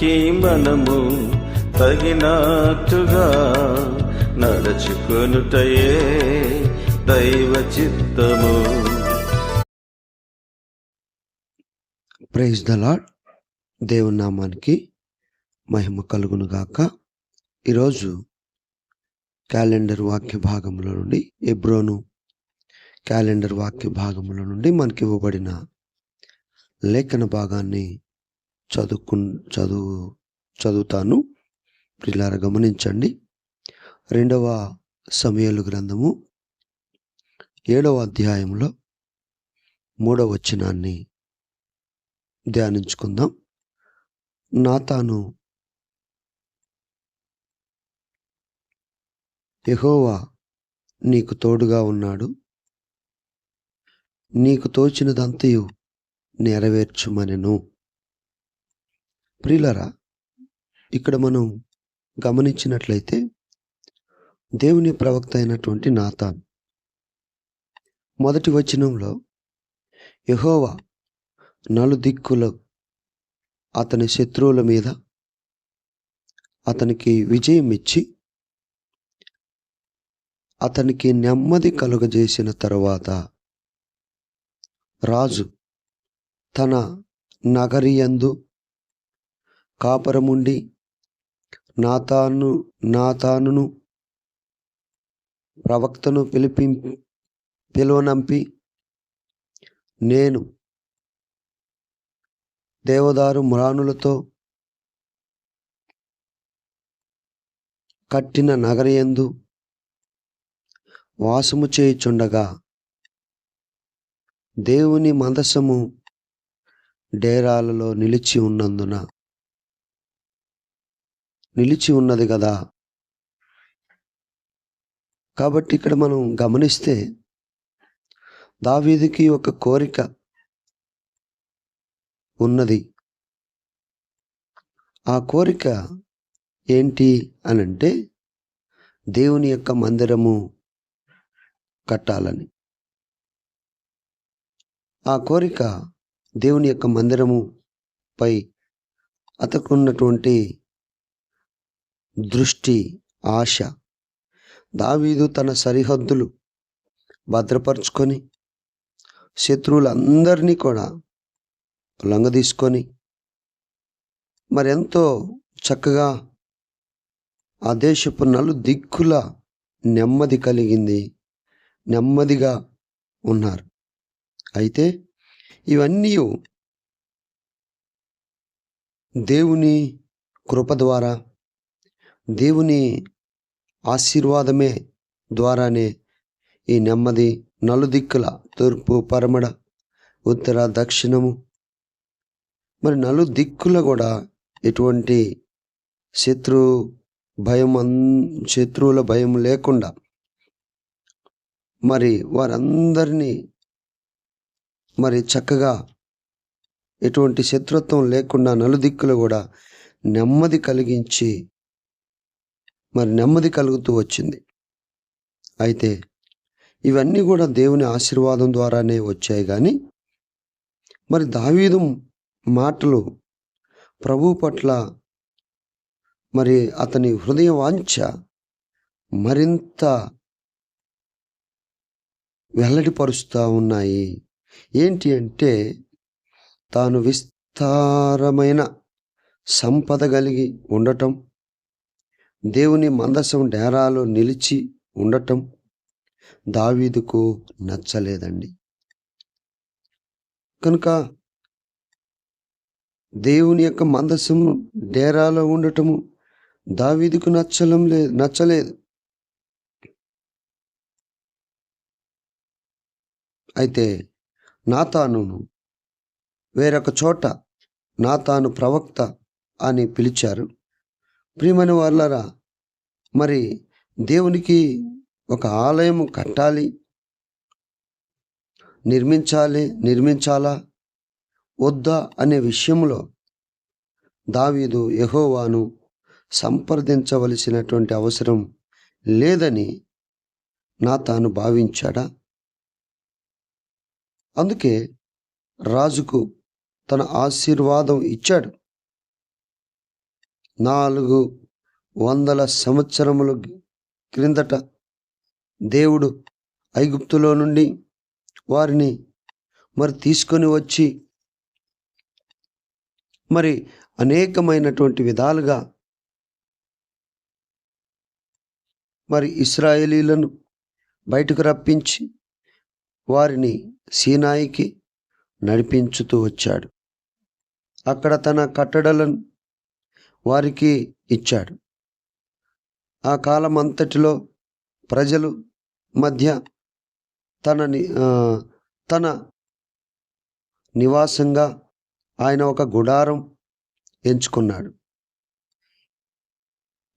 దేవునికి మనము తగినట్టుగా నడుచుకొనుటయే దైవ చిత్తము. ప్రైజ్ దలాడ్ లాడ్ దేవుని నామానికి మహిమ కలుగును గాక. ఈరోజు క్యాలెండర్ వాక్య భాగంలో నుండి ఎబ్రోను క్యాలెండర్ వాక్య భాగంలో నుండి మనకి ఇవ్వబడిన లేఖన భాగాన్ని చదువుకు చదువు చదువుతాను. ప్రిలార గమనించండి. రెండవ సమయలు గ్రంథము. ఏడవ అధ్యాయంలో మూడవ వచనాన్ని ధ్యానించుకుందాం. నాతాను యహోవా నీకు తోడుగా ఉన్నాడు. నీకు తోచినదంతయు నెరవేర్చుమనెను. ప్రియులరా ఇక్కడ మనం గమనించినట్లయితే దేవుని ప్రవక్త అయినటువంటి నాథాన్ మొదటి వచనంలో యహోవా నలుదిక్కుల అతని శత్రువుల మీద అతనికి విజయం ఇచ్చి అతనికి నెమ్మది కలుగజేసిన తరువాత రాజు తన నగరియందు కాపరముండి నాతాను నాతానును ప్రవక్తను పిలిపి పిలువనంపి నేను దేవదారు మ్రానులతో కట్టిన నగరయందు వాసము చేయుచుండగా దేవుని మందసము డేరాలలో నిలిచి ఉన్నందున నిలిచి ఉన్నది కదా. కాబట్టి ఇక్కడ మనం గమనిస్తే దావీదికి ఒక కోరిక ఉన్నది. ఆ కోరిక ఏంటి అని అంటే దేవుని యొక్క మందిరము కట్టాలని. ఆ కోరిక దేవుని యొక్క మందిరము పై అతకున్నటువంటి దృష్టి ఆశ. దావీదు తన సరిహద్దులు భద్రపరుచుకొని శత్రువులందరినీ కూడా లొంగదీసుకొని మరెంతో చక్కగా ఆ దేశపు నలు దిక్కుల నెమ్మది కలిగింది నెమ్మదిగా ఉన్నారు. అయితే ఇవన్నీ దేవుని కృప ద్వారా దేవుని ఆశీర్వాదమే ద్వారానే ఈ నెమ్మది నలుదిక్కుల తూర్పు పరమడ ఉత్తర దక్షిణము. మరి నలు దిక్కుల కూడా ఎటువంటి శత్రు భయం అన్ శత్రువుల భయం లేకుండా మరి వారందరినీ మరి చక్కగా ఎటువంటి శత్రుత్వం లేకుండా నలుదిక్కులు కూడా నెమ్మది కలిగించి మరి నెమ్మది కలుగుతూ వచ్చింది. అయితే ఇవన్నీ కూడా దేవుని ఆశీర్వాదం ద్వారానే వచ్చాయి కానీ మరి దావీదు మాటలు ప్రభు పట్ల మరి అతని హృదయ వాంఛ మరింత వెల్లడిపరుస్తూ ఉన్నాయి. ఏంటి అంటే తాను విస్తారమైన సంపద కలిగి ఉండటం దేవుని మందసం డేరాలో నిలిచి ఉండటం దావీదుకు నచ్చలేదండి. కనుక దేవుని యొక్క మందసం డేరాలో ఉండటము దావీదుకు నచ్చలం లేదు నచ్చలేదు. అయితే నాతానును వేరొక చోట నాతాను ప్రవక్త అని పిలిచారు. ప్రియమైన వాళ్ళరా మరి దేవునికి ఒక ఆలయం కట్టాలి నిర్మించాలి నిర్మించాలా వద్దా అనే విషయంలో దావీదు యహోవాను సంప్రదించవలసినటువంటి అవసరం లేదని నా తాను భావించాడా? అందుకే రాజుకు తన ఆశీర్వాదం ఇచ్చాడు. నాలుగు వందల సంవత్సరముల క్రిందట దేవుడు ఐగుప్తులో నుండి వారిని మరి తీసుకొని వచ్చి మరి అనేకమైనటువంటి విధాలుగా మరి ఇస్రాయేలీలను బయటకు రప్పించి వారిని సీనాయికి నడిపించుతూ వచ్చాడు. అక్కడ తన కట్టడలను వారికి ఇచ్చాడు. ఆ కాలం అంతటిలో ప్రజలు మధ్య తనని తన నివాసంగా ఆయన ఒక గుడారం ఎంచుకున్నాడు.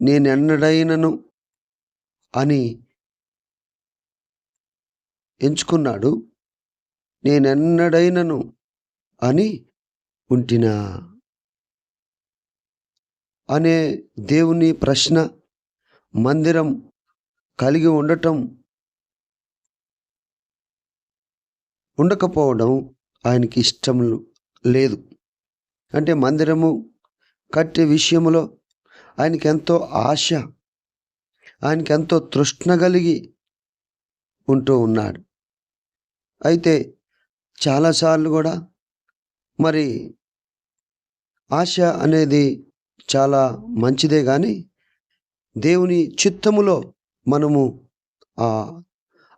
నేనెన్నడైనను అని ఎంచుకున్నాడు. నేనెన్నడైనను అని ఉంటినా. అనే దేవుని ప్రశ్న మందిరం కలిగి ఉండటం ఉండకపోవడం ఆయనకి ఇష్టం లేదు. అంటే మందిరము కట్టే విషయంలో ఆయనకి ఎంతో ఆశ ఆయనకి ఎంతో తృష్ణ కలిగి ఉంటూ ఉన్నాడు. అయితే చాలాసార్లు కూడా మరి ఆశ అనేది చాలా మంచిదే కానీ దేవుని చిత్తములో మనము ఆ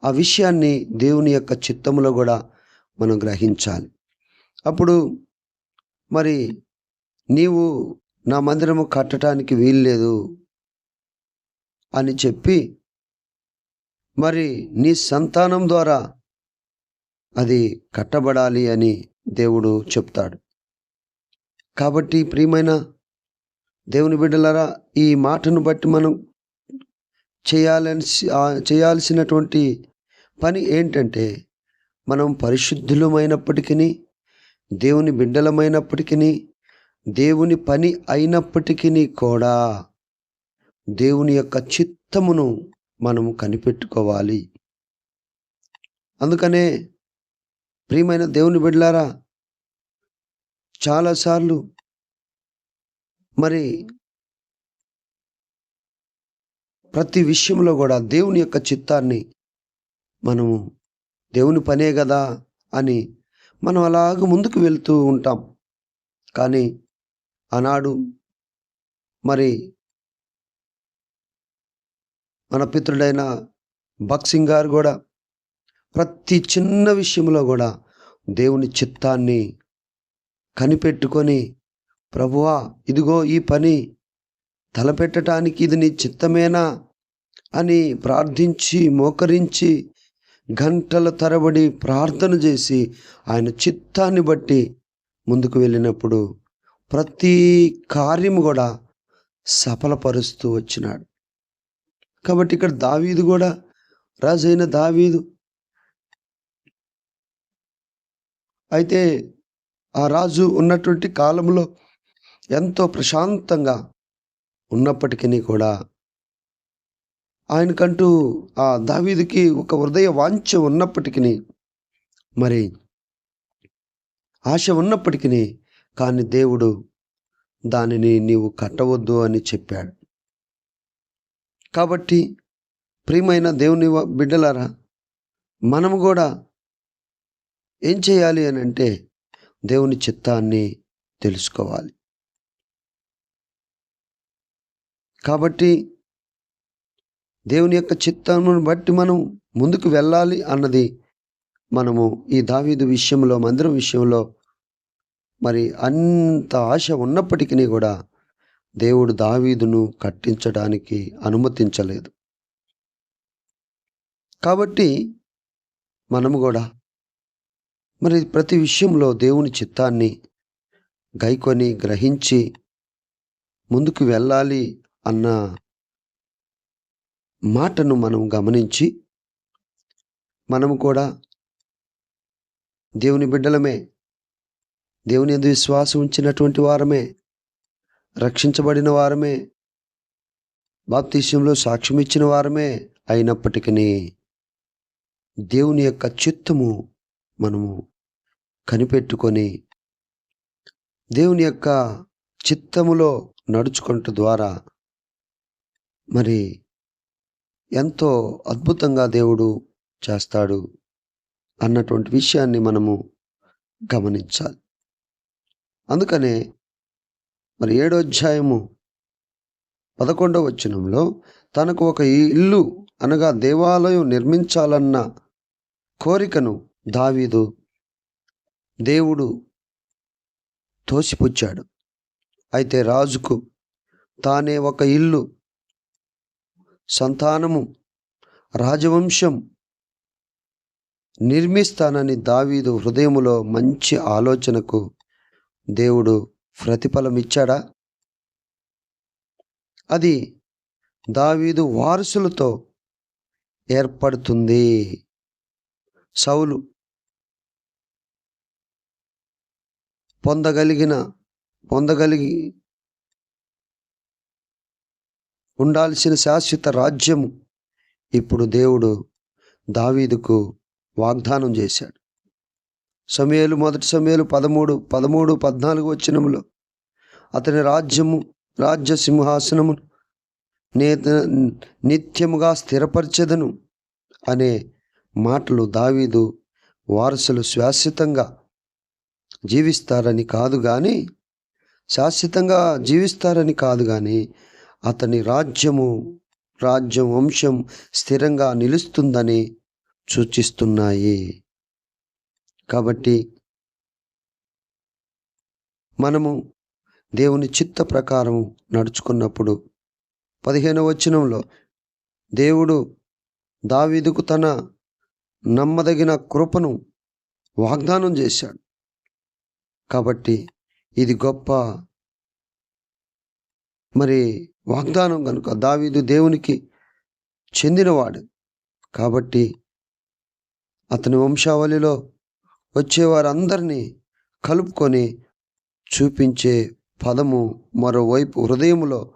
ఆ విషయాన్ని దేవుని యొక్క చిత్తములో కూడా మనం గ్రహించాలి. అప్పుడు మరి నీవు నా మందిరము కట్టడానికి వీల్లేదు అని చెప్పి మరి నీ సంతానం ద్వారా అది కట్టబడాలి అని దేవుడు చెప్తాడు. కాబట్టి ప్రియమైన దేవుని బిడ్డలారా ఈ మాటను బట్టి మనం చేయాలని చేయాల్సినటువంటి పని ఏంటంటే మనం పరిశుద్ధులమైనప్పటికీ దేవుని బిడ్డలమైనప్పటికీ దేవుని పని అయినప్పటికీ కూడా దేవుని యొక్క చిత్తమును మనము కనిపెట్టుకోవాలి. అందుకనే ప్రియమైన దేవుని బిడ్డలారా చాలాసార్లు మరి ప్రతి విషయంలో కూడా దేవుని యొక్క చిత్తాన్ని మనము దేవుని పనే కదా అని మనం అలాగ ముందుకు వెళ్తూ ఉంటాం. కానీ ఆనాడు మరి మన పితృడైన భక్సింగ్ గారు కూడా ప్రతి చిన్న విషయంలో కూడా దేవుని చిత్తాన్ని కనిపెట్టుకొని ప్రభువా ఇదిగో ఈ పని తలపెట్టడానికి ఇది నీ చిత్తమేనా అని ప్రార్థించి మోకరించి గంటల తరబడి ప్రార్థన చేసి ఆయన చిత్తాన్ని బట్టి ముందుకు వెళ్ళినప్పుడు ప్రతి కార్యము కూడా సఫలపరుస్తూ వచ్చినాడు. కాబట్టి ఇక్కడ దావీదు కూడా రాజైన దావీదు. అయితే ఆ రాజు ఉన్నటువంటి కాలంలో ఎంతో ప్రశాంతంగా ఉన్నప్పటికీ కూడా ఆయనకంటూ ఆ దావీదికి ఒక హృదయ వాంఛ ఉన్నప్పటికీ మరి ఆశ ఉన్నప్పటికీ కానీ దేవుడు దానిని నీవు కట్టవద్దు అని చెప్పాడు. కాబట్టి ప్రియమైన దేవుని బిడ్డలారా మనము కూడా ఏం చేయాలి అని అంటే దేవుని చిత్తాన్ని తెలుసుకోవాలి. కాబట్టి దేవుని యొక్క చిత్తమును బట్టి మనం ముందుకు వెళ్ళాలి అన్నది మనము ఈ దావీదు విషయంలో మందిరం విషయంలో మరి అంత ఆశ ఉన్నప్పటికీ కూడా దేవుడు దావీదును కట్టించడానికి అనుమతించలేదు. కాబట్టి మనము కూడా మరి ప్రతి విషయంలో దేవుని చిత్తాన్ని గైకొని గ్రహించి ముందుకు వెళ్ళాలి అన్న మాటను మనం గమనించి మనము కూడా దేవుని బిడ్డలమే దేవుని ఎందు విశ్వాసం ఉంచినటువంటి వారమే రక్షించబడిన వారమే బాప్తీశ్యంలో సాక్ష్యం ఇచ్చిన వారమే అయినప్పటికీ దేవుని యొక్క చిత్తము మనము కనిపెట్టుకొని దేవుని యొక్క చిత్తములో నడుచుకుంట ద్వారా మరి ఎంతో అద్భుతంగా దేవుడు చేస్తాడు అన్నటువంటి విషయాన్ని మనము గమనించాలి. అందుకనే మరి ఏడో అధ్యాయము పదకొండవ వచనంలో తనకు ఒక ఇల్లు అనగా దేవాలయం నిర్మించాలన్న కోరికను దావీదు దేవుడు తోసిపుచ్చాడు. అయితే రాజుకు తానే ఒక ఇల్లు సంతానము రాజవంశం నిర్మిస్తానని దావీదు హృదయములో మంచి ఆలోచనకు దేవుడు ప్రతిఫలమిచ్చాడా? అది దావీదు వారసులతో ఏర్పడుతుంది. సౌలు పొందగలిగిన పొందగలిగి ఉండాల్సిన శాశ్వత రాజ్యము. ఇప్పుడు దేవుడు దావీదుకు వాగ్దానం చేశాడు. సమయలు మొదటి సమయలు పదమూడు పదమూడు పద్నాలుగు వచ్చినములో అతని రాజ్యము రాజ్య సింహాసనము నేత నిత్యముగా స్థిరపరిచెదను అనే మాటలు దావీదు వారసులు శాశ్వతంగా జీవిస్తారని కాదు కానీ శాశ్వతంగా జీవిస్తారని కాదు కానీ అతని రాజ్యము రాజ్యం వంశం స్థిరంగా నిలుస్తుందని సూచిస్తున్నాయి. కాబట్టి మనము దేవుని చిత్త ప్రకారం నడుచుకున్నప్పుడు పదిహేనవ వచనంలో దేవుడు దావీదుకు తన నమ్మదగిన కృపను వాగ్దానం చేశాడు. కాబట్టి ఇది గొప్ప మరి వాగ్దానం కనుక దావీదు దేవునికి చెందినవాడు. కాబట్టి అతని వంశావళిలో వచ్చేవారందరినీ కలుపుకొని చూపించే పదము మరోవైపు హృదయములో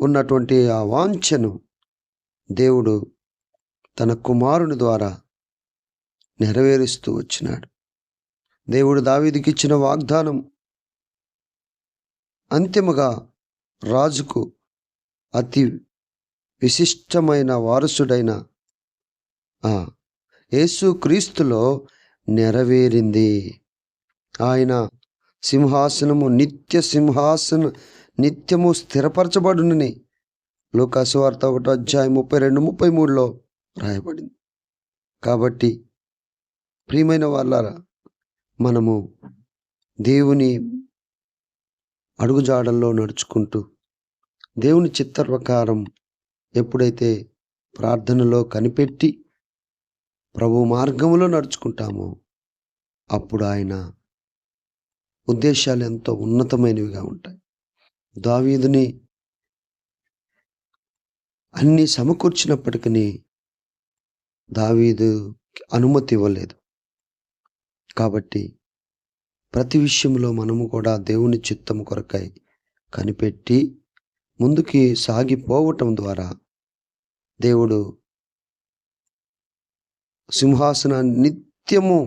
ఉన్నటువంటి ఆ వాంఛను దేవుడు తన కుమారుని ద్వారా నెరవేరుస్తూ వచ్చినాడు. దేవుడు దావీదికి ఇచ్చిన వాగ్దానం అంతిమగా రాజుకు అతి విశిష్టమైన వారసుడైన ఆ యేసు క్రీస్తులో నెరవేరింది. ఆయన సింహాసనము నిత్య సింహాసన నిత్యము స్థిరపరచబడునని లోకాసు వార్త ఒకటో అధ్యాయం ముప్పై రెండు ముప్పై మూడులో రాయబడింది. కాబట్టి ప్రియమైన వాళ్ళారా మనము దేవుని అడుగుజాడల్లో నడుచుకుంటూ దేవుని చిత్త ప్రకారం ఎప్పుడైతే ప్రార్థనలో కనిపెట్టి ప్రభు మార్గంలో నడుచుకుంటామో అప్పుడు ఆయన ఉద్దేశాలు ఎంతో ఉన్నతమైనవిగా ఉంటాయి. దావీదుని అన్ని సమకూర్చినప్పటికీ దావీదు అనుమతి ఇవ్వలేదు. కాబట్టి ప్రతి విషయంలో మనము కూడా దేవుని చిత్తం కొరకై కనిపెట్టి ముందుకి సాగిపోవటం ద్వారా దేవుడు సింహాసనాన్ని నిత్యము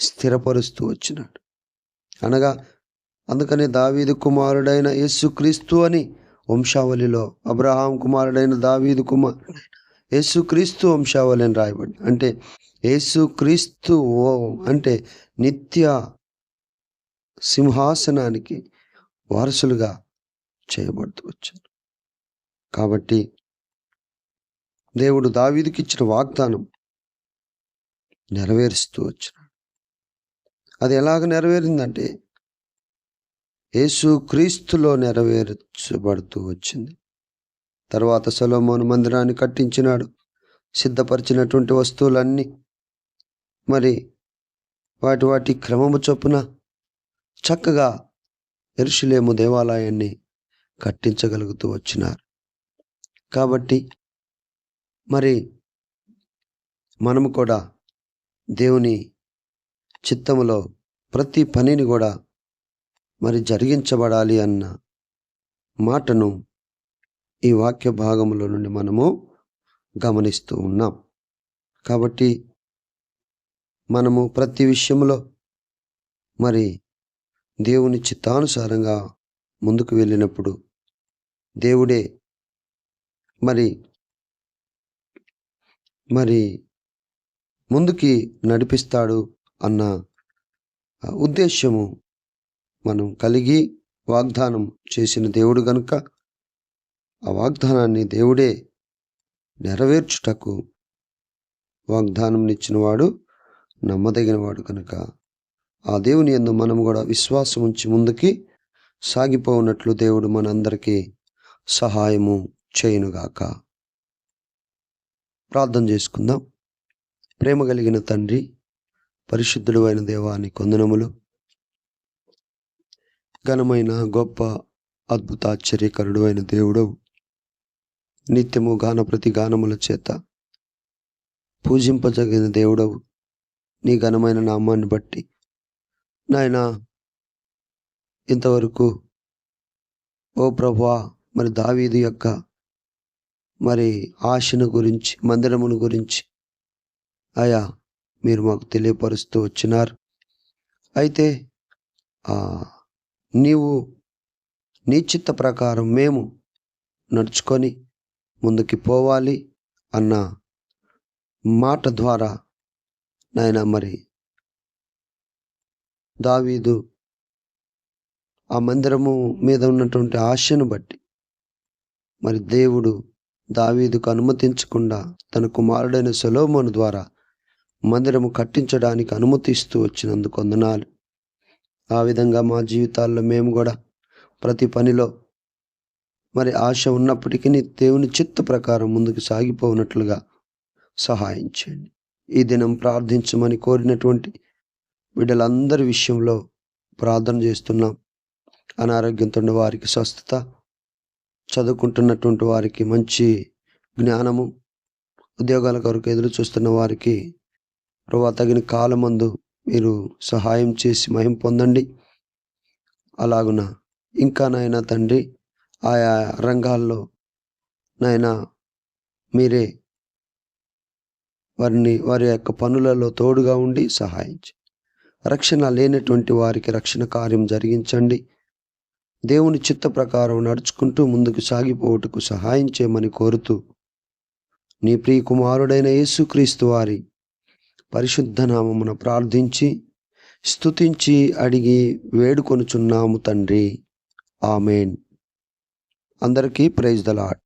స్థిరపరుస్తూ వచ్చినాడు. అనగా అందుకనే దావీదు కుమారుడైన యేసుక్రీస్తు అని వంశావళిలో అబ్రహాం కుమారుడైన దావీదు కుమారుడైన యేసుక్రీస్తు వంశావళి అని రాయబడి అంటే యేసుక్రీస్తు ఓ అంటే నిత్య సింహాసనానికి వారసులుగా చేయబడుతూ వచ్చారు. కాబట్టి దేవుడు దావీదికి ఇచ్చిన వాగ్దానం నెరవేరుస్తూ వచ్చినాడు. అది ఎలాగ నెరవేరిందంటే యేసు క్రీస్తులో నెరవేర్చబడుతూ వచ్చింది. తర్వాత సొలొమోను మందిరాన్ని కట్టించినాడు. సిద్ధపరిచినటువంటి వస్తువులన్నీ మరి వాటి వాటి క్రమము చొప్పున చక్కగా ఎరుషులేము దేవాలయాన్ని కట్టించగలుగుతూ వచ్చినారు. కాబట్టి మరి మనము కూడా దేవుని చిత్తములో ప్రతి పనిని కూడా మరి జరిగించబడాలి అన్న మాటను ఈ వాక్య భాగంలో నుండి మనము గమనిస్తూ ఉన్నాం. కాబట్టి మనము ప్రతి విషయంలో మరి దేవుని చిత్తానుసారంగా ముందుకు వెళ్ళినప్పుడు దేవుడే మరి మరి ముందుకి నడిపిస్తాడు అన్న ఉద్దేశ్యము మనం కలిగి వాగ్దానం చేసిన దేవుడు గనుక ఆ వాగ్దానాన్ని దేవుడే నెరవేర్చుటకు వాగ్దానం ఇచ్చినవాడు నమ్మదగినవాడు కనుక ఆ దేవుని యందు మనం కూడా విశ్వాసం ఉంచి ముందుకి సాగిపోనట్లు దేవుడు మనందరికీ సహాయము చేయునుగాక. ప్రార్థన చేసుకుందాం. ప్రేమ కలిగిన తండ్రి పరిశుద్ధుడు అయిన దేవాని కొందనములు ఘనమైన గొప్ప అద్భుత ఆశ్చర్యకరుడు అయిన దేవుడు నిత్యము గాన ప్రతి గానముల చేత పూజింపజగిన దేవుడవు. నీ ఘనమైన నామాన్ని బట్టి నాయనా ఇంతవరకు ఓ ప్రభా మరి దావీదు యొక్క మరి ఆశను గురించి మందిరమును గురించి అయా మీరు మాకు తెలియపరుస్తూ వచ్చినారు. అయితే నీవు నీ చిత్త ప్రకారం మేము నడుచుకొని ముందుకి పోవాలి అన్న మాట ద్వారా నాయన మరి దావీదు ఆ మందిరము మీద ఉన్నటువంటి ఆశను బట్టి. మరి దేవుడు దావీదుకు అనుమతించకుండా తన కుమారుడైన సొలోమోను ద్వారా మందిరము కట్టించడానికి అనుమతిస్తూ వచ్చినందుకు వందనాలు. ఆ విధంగా మా జీవితాల్లో మేము కూడా ప్రతి పనిలో మరి ఆశ ఉన్నప్పటికీ దేవుని చిత్త ప్రకారం ముందుకు సాగిపోనట్లుగా సహాయం చేయండి ఈ దినం ప్రార్థించమని కోరినటువంటి బిడ్డలందరి విషయంలో ప్రార్థన చేస్తున్నాం. అనారోగ్యంతో ఉన్న వారికి స్వస్థత చదువుకుంటున్నటువంటి వారికి మంచి జ్ఞానము ఉద్యోగాల కొరకు ఎదురు చూస్తున్న వారికి ప్రభా తగిన కాలమందు మీరు సహాయం చేసి మహిం పొందండి. అలాగున ఇంకా నాయన తండ్రి ఆయా రంగాల్లో నాయన మీరే వారిని వారి యొక్క పనులలో తోడుగా ఉండి సహాయించి. రక్షణ లేనటువంటి వారికి రక్షణ కార్యం జరిగించండి. దేవుని చిత్త ప్రకారం నడుచుకుంటూ ముందుకు సాగిపోవుటకు సహాయం చేయమని కోరుతూ నీ ప్రియ కుమారుడైన యేసుక్రీస్తు వారి పరిశుద్ధ నామమున ప్రార్థించి స్తుతించి అడిగి వేడుకొనుచున్నాము తండ్రి. ఆమెన్. అందరికీ ప్రైజ్ ద లాడ్